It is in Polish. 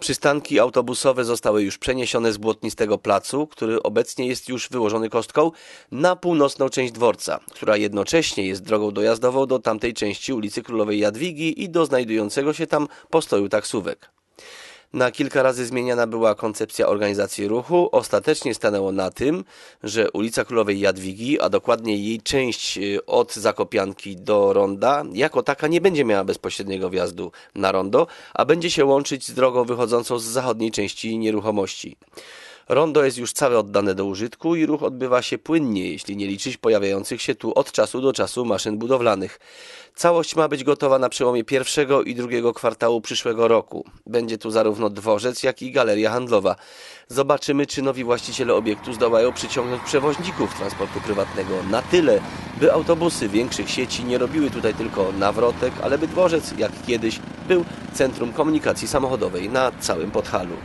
Przystanki autobusowe zostały już przeniesione z błotnistego placu, który obecnie jest już wyłożony kostką, na północną część dworca, która jednocześnie jest drogą dojazdową do tamtej części ulicy Królowej Jadwigi i do znajdującego się tam postoju taksówek. Na kilka razy zmieniana była koncepcja organizacji ruchu. Ostatecznie stanęło na tym, że ulica Królowej Jadwigi, a dokładnie jej część y, od Zakopianki do Ronda, jako taka nie będzie miała bezpośredniego wjazdu na rondo, a będzie się łączyć z drogą wychodzącą z zachodniej części nieruchomości. Rondo jest już całe oddane do użytku i ruch odbywa się płynnie, jeśli nie liczyć pojawiających się tu od czasu do czasu maszyn budowlanych. Całość ma być gotowa na przełomie pierwszego i drugiego kwartału przyszłego roku. Będzie tu zarówno dworzec, jak i galeria handlowa. Zobaczymy, czy nowi właściciele obiektu zdołają przyciągnąć przewoźników transportu prywatnego na tyle, by autobusy większych sieci nie robiły tutaj tylko nawrotek, ale by dworzec, jak kiedyś, był centrum komunikacji samochodowej na całym Podhalu.